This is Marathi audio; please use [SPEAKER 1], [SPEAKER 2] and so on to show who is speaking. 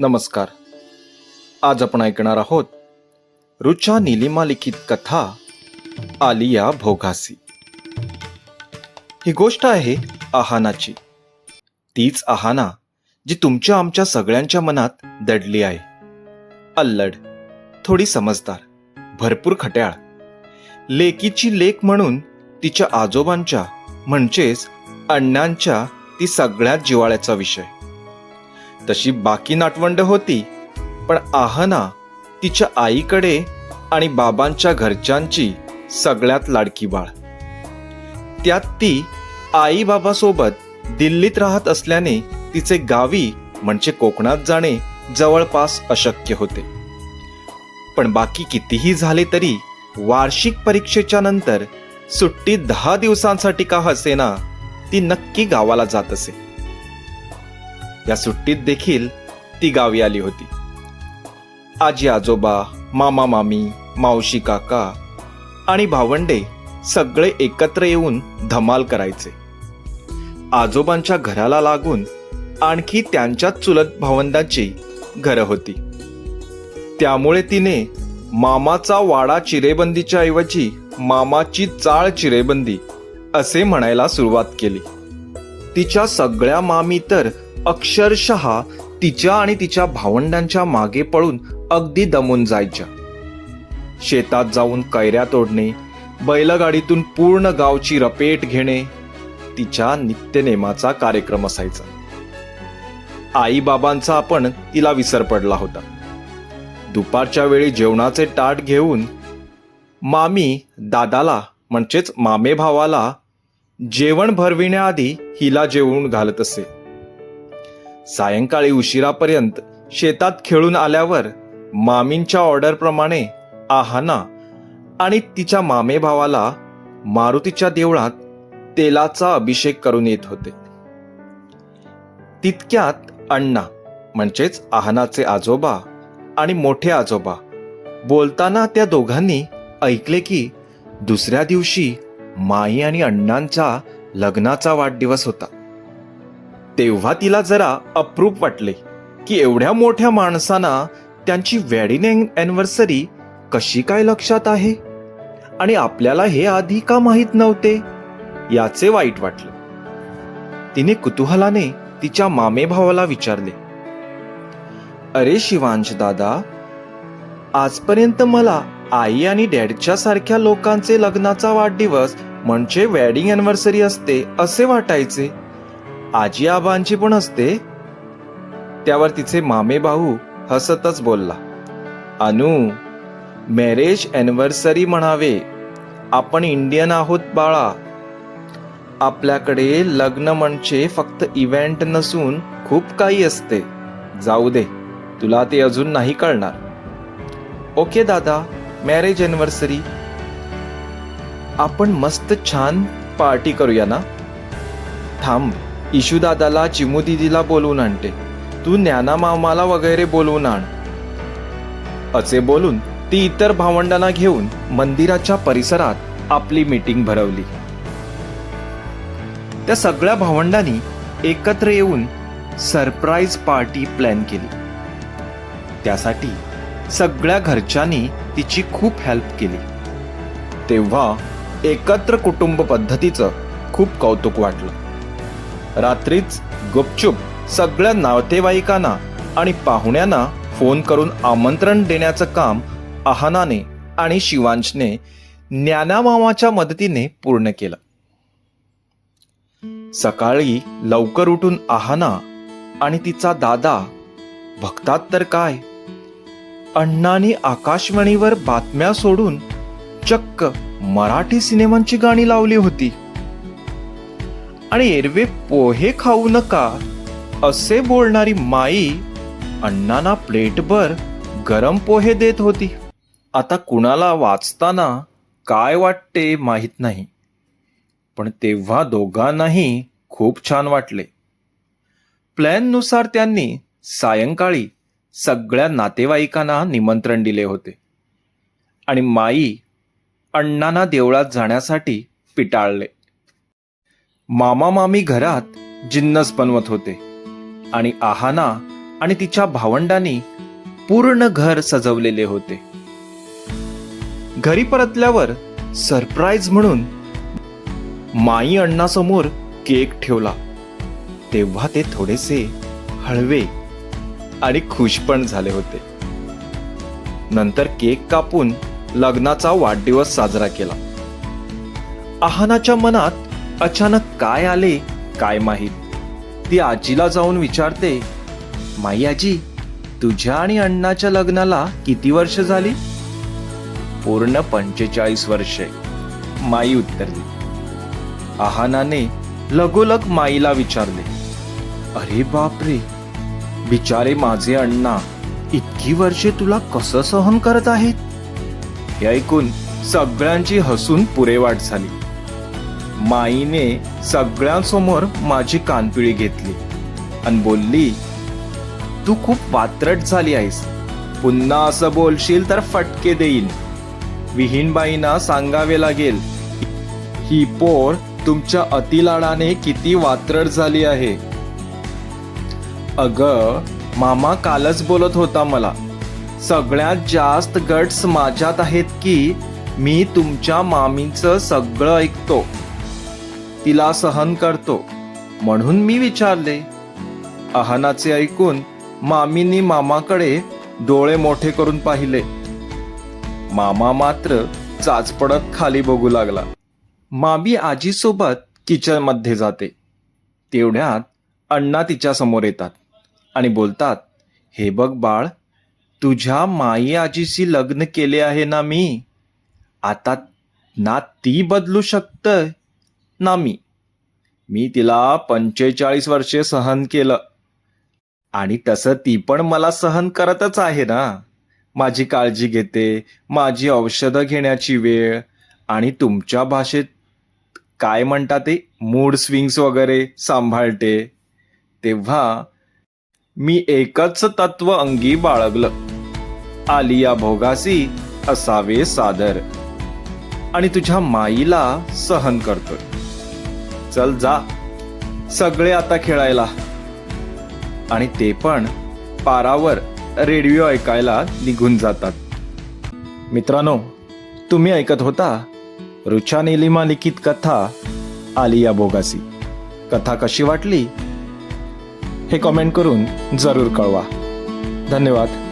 [SPEAKER 1] नमस्कार. आज आपण ऐकणार आहोत रुचा निलिमा लिखित कथा आलिया भोगासी. ही गोष्ट आहे आहानाची. तीच आहाना जी तुमच्या आमच्या सगळ्यांच्या मनात दडली आहे. अल्लड थोडी समजदार भरपूर खट्याळ. लेकीची लेक म्हणून तिच्या आजोबांच्या म्हणजेच अण्णांच्या ती सगळ्यात जिवाळ्याचा विषय. तशी बाकी नाटवंड होती पण आहना तिच्या आईकडे आणि बाबांच्या घरच्यांची सगळ्यात लाडकी बाळ. त्यात ती आई बाबासोबत दिल्लीत राहत असल्याने तिचे गावी म्हणजे कोकणात जाणे जवळपास अशक्य होते. पण बाकी कितीही झाले तरी वार्षिक परीक्षेच्या नंतर सुट्टी दहा दिवसांसाठी का हसेना ती नक्की गावाला जात असे. या सुट्टीत देखील ती गावी आली होती. आजी आजोबा मामा मामी मावशी काका आणि भावंडे सगळे एकत्र येऊन धमाल करायचे. आजोबांच्या घराला लागून आणखी त्यांच्याच चुलत भावंडांची घरं होती. त्यामुळे तिने मामाचा वाडा चिरेबंदीच्या ऐवजी मामाची चाळ चिरेबंदी असे म्हणायला सुरुवात केली. तिच्या सगळ्या मामी तर अक्षरशः तिच्या आणि तिच्या भावंडांच्या मागे पळून अगदी दमून जायच्या. शेतात जाऊन कैऱ्या तोडणे बैलगाडीतून पूर्ण गावची रपेट घेणे तिच्या नित्यनेमाचा कार्यक्रम असायचा. आई बाबांचा आपण तिला विसर पडला होता. दुपारच्या वेळी जेवणाचे ताट घेऊन मामी दादाला म्हणजेच मामे भावाला जेवण भरविण्याआधी हिला जेवून घालत असे. सायंकाळी उशिरापर्यंत शेतात खेळून आल्यावर मामींच्या ऑर्डरप्रमाणे आहाना आणि तिच्या मामे भावाला मारुतीच्या देवळात तेलाचा अभिषेक करून येत होते. तितक्यात अण्णा म्हणजेच आहानाचे आजोबा आणि मोठे आजोबा बोलताना त्या दोघांनी ऐकले की दुसऱ्या दिवशी माई आणि अण्णांचा लग्नाचा वाढदिवस होता. तेव्हा तिला जरा अप्रूप वाटले की एवढ्या मोठ्या माणसांना त्यांची वेडिंग अॅनिव्हर्सरी कशी काय लक्षात आहे? आणि आपल्याला हे आधी का माहीत नव्हते? याचे वाईट वाटले. तिने कुतूहलाने तिच्या मामे भावाला विचारले अरे शिवांश दादा आजपर्यंत मला आई आणि डॅडच्या सारख्या लोकांचे लग्नाचा वाढदिवस म्हणजे वेडिंग अॅनिव्हर्सरी असते असे वाटायचे. आजी आबांची पण असते. त्यावर तिचे मामे भाऊ हसतच बोलला. अनु मॅरेज अॅनिव्हर्सरी म्हणावे. आपण इंडियन आहोत बाळा. आपल्याकडे लग्न म्हणजे फक्त इव्हेंट नसून खूप काही असते. जाऊ दे तुला ते अजून नाही कळणार. ओके दादा मॅरेज अॅनिव्हर्सरी आपण मस्त छान पार्टी करूया ना? थांब. इशुदादाला चिमू दिदीला बोलवून आणते. तू ज्ञाना मामाला वगैरे बोलवून आण. असे बोलून ती इतर भावंडांना घेऊन मंदिराच्या परिसरात आपली मीटिंग भरवली. त्या सगळ्या भावंडांनी एकत्र येऊन सरप्राईज पार्टी प्लॅन केली. त्यासाठी सगळ्या घरच्यांनी तिची खूप हेल्प केली. तेव्हा एकत्र कुटुंब पद्धतीचं खूप कौतुक वाटलं. रात्रीच गुपचूप सगळ्या नातेवाईकांना आणि पाहुण्यांना फोन करून आमंत्रण देण्याचं काम आहानाने आणि शिवांशने ज्ञानामामाच्या मदतीने पूर्ण केलं. सकाळी लवकर उठून आहाना आणि तिचा दादा भक्तात तर काय? अण्णांनी आकाशवाणीवर बातम्या सोडून चक्क मराठी सिनेमांची गाणी लावली होती. आणि एरवे पोहे खाऊ नका असे बोलणारी माई अण्णांना प्लेटभर गरम पोहे देत होती. आता कुणाला वाचताना काय वाटते माहीत नाही पण तेव्हा दोघांनाही खूप छान वाटले. प्लॅननुसार त्यांनी सायंकाळी सगळ्या नातेवाईकांना निमंत्रण दिले होते आणि माई अण्णांना देवळात जाण्यासाठी पिटाळले. मामा मामी घरात जिन्नस बनवत होते. आणि आहाना आणि तिच्या भावंडांनी पूर्ण घर सजवलेले होते. घरी परतल्यावर सरप्राईज म्हणून माई अण्णासमोर केक ठेवला. तेव्हा ते थोडेसे हळवे आणि खुश पण झाले होते. नंतर केक कापून लग्नाचा वाढदिवस साजरा केला. आहानाच्या मनात अचानक काय आले काय माहीत? ती आजीला जाऊन विचारते माई आजी तुझ्या आणि अण्णाच्या लग्नाला किती वर्ष झाली? पूर्ण पंचेचाळीस वर्षे. माई उत्तर दिली. आहानाने लगोलग माईला विचारले अरे बापरे! बिचारे माझे अण्णा इतकी वर्षे तुला कसं सहन करत आहेत? हे ऐकून सगळ्यांची हसून पुरेवाट झाली. माईने सगळ्यांसमोर माझी कानपिळी घेतली आणि बोलली तू खूप वात्रट झाली आहेस. पुन्हा असं बोलशील तर फटके देईन. विहीनबाईंना सांगावे लागेल ही पोर तुमच्या अतिलाडाने किती वात्रट झाली आहे. अग मामा कालच बोलत होता मला सगळ्यात जास्त गट्स माझ्यात आहेत की मी तुमच्या मामीचं सगळं ऐकतो. तिला सहन करतो. म्हणून मी विचारले अहनाचे ऐकून मामीनी मामाकडे डोळे मोठे करून पाहिले. मामा मात्र चाचपडत खाली बघू लागला. मामी आजीसोबत किचनमध्ये जाते. तेवढ्यात अण्णा तिच्या समोर येतात आणि बोलतात हे बघ बाळ तुझ्या माई आजीशी लग्न केले आहे ना मी? आता ना ती बदलू शकतं ना मी मी तिला पंचेचाळीस वर्षे सहन केलं. आणि तसं ती पण मला सहन करतच आहे ना. माझी काळजी घेते माझी औषधं घेण्याची वेळ. आणि तुमच्या भाषेत काय म्हणतात ते? मूड स्विंग्स वगैरे सांभाळते. तेव्हा मी एकच तत्व अंगी बाळगलं. आलिया भोगासी असावे सादर. आणि तुझ्या माईला सहन करतोय. चल जा. सगळे आता खेळायला. आणि ते पण पारावर रेडिओ ऐकायला निघून जातात. मित्रांनो तुम्ही ऐकत होता रुचा निलिमा लिखित कथा आलिया बोगासी. कथा कशी वाटली? हे कमेंट करून जरूर कळवा. धन्यवाद.